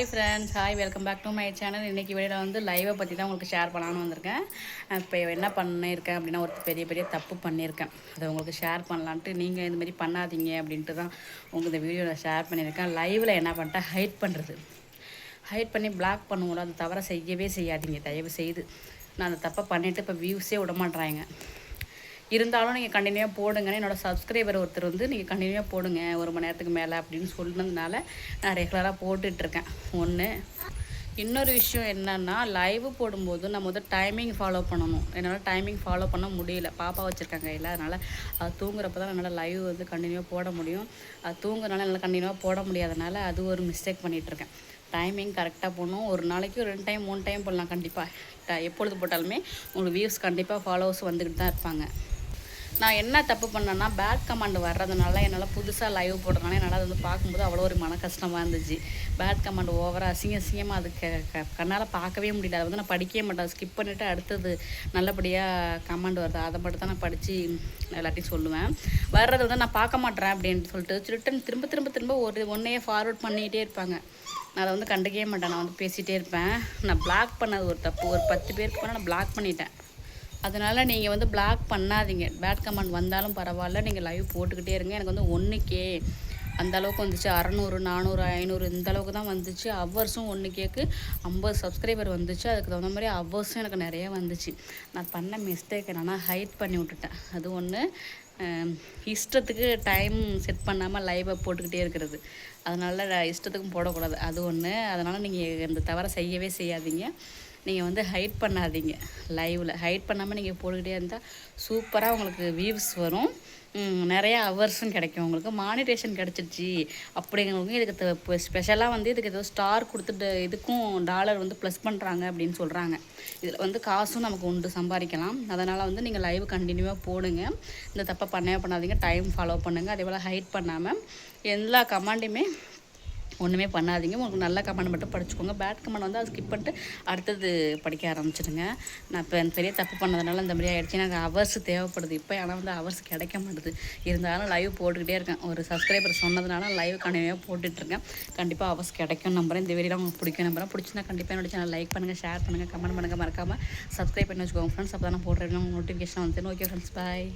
Hi friends hi welcome back to my channel இன்றைக்கி வீடியோவில் வந்து லைவை பற்றி தான் உங்களுக்கு ஷேர் பண்ணலான்னு வந்திருக்கேன். இப்போ என்ன பண்ணியிருக்கேன் அப்படின்னா ஒரு பெரிய பெரிய தப்பு பண்ணியிருக்கேன் அதை உங்களுக்கு ஷேர் பண்ணலான்ட்டு நீங்கள் இந்த மாதிரி பண்ணாதீங்க அப்படின்ட்டு தான் உங்களுக்கு இந்த வீடியோவில் ஷேர் பண்ணியிருக்கேன் லைவில் என்ன பண்ணிட்டேன்? ஹைட் பண்ணுறது ஹைட் பண்ணி பிளாக் பண்ணுவோம் அது தவிர செய்யவே செய்யாதீங்க. தயவு செய்து. நான் அந்த தப்பை பண்ணிவிட்டு இப்போ வியூஸே விட மாட்டேறாங்க இருந்தாலும் நீங்கள் கண்டினியூவாக போடுங்கன்னு என்னோடய சப்ஸ்கிரைபர் ஒருத்தர் வந்து நீங்கள் கண்டினியூவாக போடுங்க ஒரு மணி நேரத்துக்கு மேலே அப்படின்னு சொன்னதுனால நான் ரெகுலராக போட்டுட்ருக்கேன் ஒன்று இன்னொரு விஷயம் என்னென்னா லைவ் போடும்போது நம்ம வந்து டைமிங் ஃபாலோ பண்ணணும். என்னால் டைமிங் ஃபாலோ பண்ண முடியல. பாப்பா வச்சுருக்காங்க கையில் அதனால் அது தூங்குறப்ப தான் என்னால் லைவ் வந்து கண்டினியூவாக போட முடியும். அது தூங்குறதுனால என்னால் கண்டினியூவாக போட முடியாதனால அது ஒரு மிஸ்டேக் பண்ணிகிட்ருக்கேன் டைமிங் கரெக்டாக போடணும். ஒரு நாளைக்கு ரெண்டு டைம் மூணு டைம் போடலாம் கண்டிப்பாக எப்பொழுது போட்டாலுமே உங்களுக்கு வியூஸ் கண்டிப்பாக ஃபாலோவர்ஸ் வந்துக்கிட்டு தான் இருப்பாங்க. நான் என்ன தப்பு பண்ணேன்னா பேட் கமாண்ட் வர்றதுனால என்னால் புதுசாக லைவ் போடுறதுனால என்னால் அது வந்து பார்க்கும்போது அவ்வளோ ஒரு மன கஷ்டமாக இருந்துச்சு. பேட் கமாண்ட் ஓவராக அசிங்க அசிங்கமாக அது க கண்ணால் பார்க்கவே முடியல. அதை வந்து நான் படிக்கவே மாட்டேன். ஸ்கிப் பண்ணிவிட்டு அடுத்தது நல்லபடியாக கமாண்ட் வருது. அதை மட்டும் தான் நான் படித்து எல்லாத்தையும் சொல்லுவேன். வர்றது வந்து நான் பார்க்க மாட்டேறேன் அப்படின்னு சொல்லிட்டு ரிட்டன் திரும்ப திரும்ப திரும்ப ஒரு ஒன்றையே ஃபார்வர்ட் பண்ணிகிட்டே இருப்பாங்க. நான் அதை வந்து கண்டுக்கவே மாட்டேன். நான் வந்து பேசிகிட்டே இருப்பேன். நான் பிளாக் பண்ணது ஒரு தப்பு. ஒரு பத்து பேருக்கு நான் பிளாக் பண்ணிட்டேன். அதனால் நீங்கள் வந்து பிளாக் பண்ணாதீங்க. பேட் கமெண்ட் வந்தாலும் பரவாயில்ல. நீங்கள் லைவ் போட்டுக்கிட்டே இருங்க. எனக்கு வந்து ஒன்றுக்கே அந்த அளவுக்கு வந்துச்சு. அறநூறு நானூறு ஐநூறு இந்த அளவுக்கு தான் வந்துச்சு. ஹவர்ஸும் ஒன்று கேக்கு ஐம்பது சப்ஸ்கிரைபர் வந்துச்சு. அதுக்கு தகுந்த மாதிரி ஹவர்ஸும் எனக்கு நிறைய வந்துச்சு. நான் பண்ண மிஸ்டேக் என்னென்னா ஹைட் பண்ணி விட்டுட்டேன். அது ஒன்று இஷ்டத்துக்கு டைம் செட் பண்ணாமல் லைவை போட்டுக்கிட்டே இருக்கிறது. அதனால் இஷ்டத்துக்கும் போடக்கூடாது. அது ஒன்று அதனால் நீங்கள் இந்த தவறை செய்யவே செய்யாதீங்க. நீங்கள் வந்து ஹைட் பண்ணாதீங்க லைவில் ஹைட் பண்ணாமல் நீங்கள் போட்டுக்கிட்டே இருந்தால் சூப்பராக உங்களுக்கு வியூஸ் வரும். நிறையா ஹவர்ஸும் கிடைக்கும் உங்களுக்கு. மானிட்டேஷன் கிடச்சிருச்சு அப்படிங்கிறவங்க இதுக்கு ஸ்பெஷலாக வந்து இதுக்கு ஏதோ ஸ்டார் கொடுத்துட்டு இதுக்கும் டாலர் வந்து ப்ளஸ் பண்ணுறாங்க அப்படின்னு சொல்கிறாங்க இதில் வந்து காசும் நமக்கு உண்டு சம்பாதிக்கலாம். அதனால் வந்து நீங்கள் லைவ் கண்டினியூவாக போடுங்க. இந்த தப்பை பண்ணவே பண்ணாதீங்க. டைம் ஃபாலோ பண்ணுங்கள் அதே போல் ஹைட் பண்ணாமல் எல்லா கமாண்டையுமே ஒன்றுமே பண்ணாதீங்க. உங்களுக்கு நல்ல கமெண்ட் மட்டும் படிச்சுக்கோங்க. பேட் கமெண்ட் வந்து அது ஸ்கிப் பண்ணிட்டு அடுத்தது படிக்க ஆரம்பிச்சிடுங்க. நான் இப்போ பெரிய தப்பு பண்ணதுனால இந்த மாதிரி ஆகிடுச்சு எனக்கு அவர்ஸ் தேவைப்படுது. இப்போ ஆனால் வந்து அவர்ஸ் கிடைக்க மாட்டுது. இருந்தாலும் லைவ் போட்டுக்கிட்டே இருக்கேன். ஒரு சப்ஸ்கிரைபர் சொன்னதுனால லைவ் கண்டினியூவாக போட்டுட்ருக்கேன். கண்டிப்பாக ஹவர்ஸ் கிடைக்கும் நம்புறேன். இந்த வீடியோ உங்களுக்கு பிடிக்கும் நம்புறேன். பிடிச்சினா கண்டிப்பாக என்னோட சேனல் லைக் பண்ணுங்கள் ஷேர் பண்ணுங்கள் கமெண்ட் பண்ணுங்கள் மறக்காமல் சப்ஸ்கிரைப் பண்ணி வச்சுக்கோங்க ஃப்ரெண்ட்ஸ் அப்போ தான் நான் போடுறேன் நோட்டிஃபிகேஷன் வந்து ஓகே ஃப்ரெண்ட்ஸ் பாய்